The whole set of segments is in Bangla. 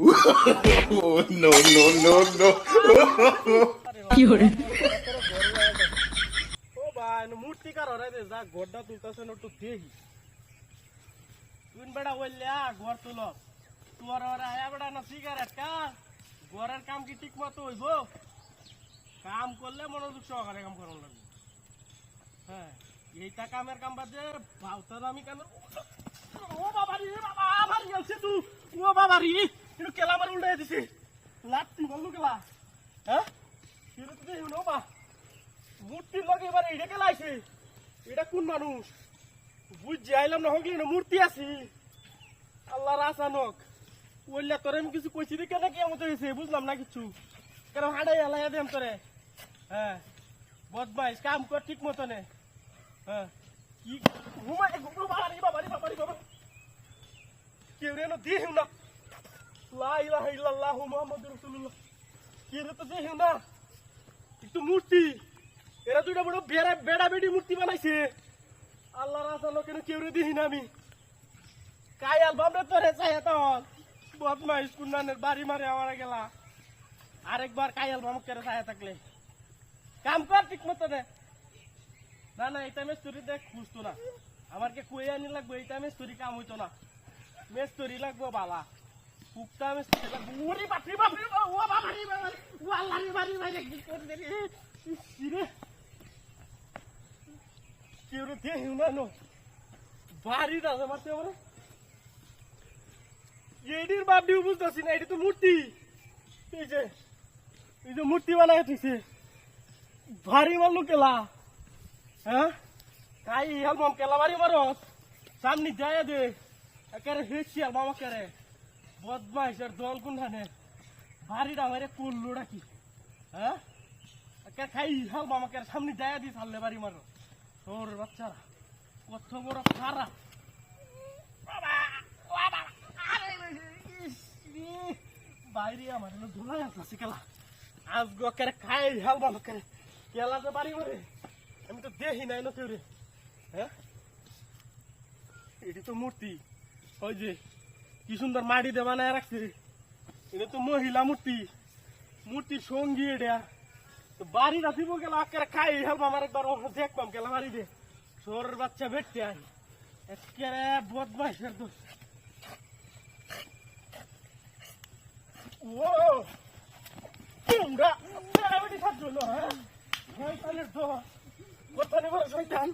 No, no, no, no. কাম কি মতো কাম করলে মনোযোগ সহকারে কাম করার লাগবে হ্যাঁ এইটা কামের কাম বাদে ভাউতার আমি কামের ও বাবা বাবা গেলছে তুই ও কিন্তু কেলা আমার উল্টে দিছে। লাত্তি বললু কেলা। হ্যাঁ? কিন্তু তুই নো বা মূর্তির লগে এবার এটা কে লাইছে এটা কোন মানুষ? বুঝছি আইলাম না হগলি না মূর্তি আছি। আল্লাহ রাসানক বললে তোরে আমি কিছু কইছি রে কেন কি মতো হয়েছে বুঝলাম না কিছু। কেন হাঁটাই আলাই দেম তোরে? হ্যাঁ। বদমাইশ, কাম কর ঠিক মতো নে হ্যাঁ। কি ঘুমাই ঘুমো বাবারি বাবারি বাবারি বাবা কেউ রে দিয়ে না লা রে তো মূর্তি। মূর্তি বানাইছে। আল্লাহ কেউ রে না আমি। বাড়ি গেলা। আরেকবার কাই অ্যালবাম করে চাই থাকলে। কাম কর ঠিক মতো দে। না না এটা মেস্তরি দেখ বুঝতো না। আমার কে কুয়ে আনি লাগবে এটা মেস্তরি কাম হইতো না। মেস্তরি লাগবো বালা। কুকটা মেস্তরি লাগবো ওরে বাপরে বাপরে ও বাবা রে বাবা ও আল্লাহ রে বাড়ি বাইরে কি করে রে ইসিরে কেউ রে দেহ না নো বাড়ি দাদা মারতে আমার এডির বাপ দিও বুঝতেছি না এটি তো মূর্তি এই যে এই যে মূর্তি বানায় তুইছে ভারী মারলো কেলা হ্যাঁ কাই হেলবাম কেলা বাড়ি মারস সামনে যায় দে একেবারে হেসি আর মামা কেরে বদমাইশের দল কোনখানে ভারী ডাঙারে করল ডাকি হ্যাঁ? খাই হাল মামা কেরে সামনে যায় দি সামনে বাড়ি মারো। তোর বাচ্চারা, কত বড় খারাপ। বাইরে আমার ধুলাই আসছে কেলা। আজ গো করে খাই হাল মামা করে কেলা যে বাড়ি মারে। আমি তো দেখি নাই না কেউ রে। হ্যাঁ? এটি তো মূর্তি। ওই যে কি সুন্দর মাটি দিয়ে বানায় রাখছে। এটা তো মহিলা মূর্তি। মূর্তির সঙ্গী এটা। তো বাড়ি রাখিব গেল আকের খাই হেলব আমার একবার দেখবাম গেল বাড়ি দে সোরের বাচ্চা ভেটতে আই একেবারে বদমাইশের দোষ। ও, তোমরা বেড়াবেড়ি থাকছো না হ্যাঁ? শয়তানের দোষ কোথায় বড় শয়তান।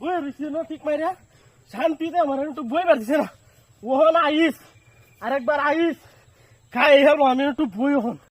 বই রইছে না ঠিক মাইরা? শান্তিতে আমার একটু বই পারছে না। ও না আইস। আরেকবার আইস খাই হেলবো আমি একটু বই হন।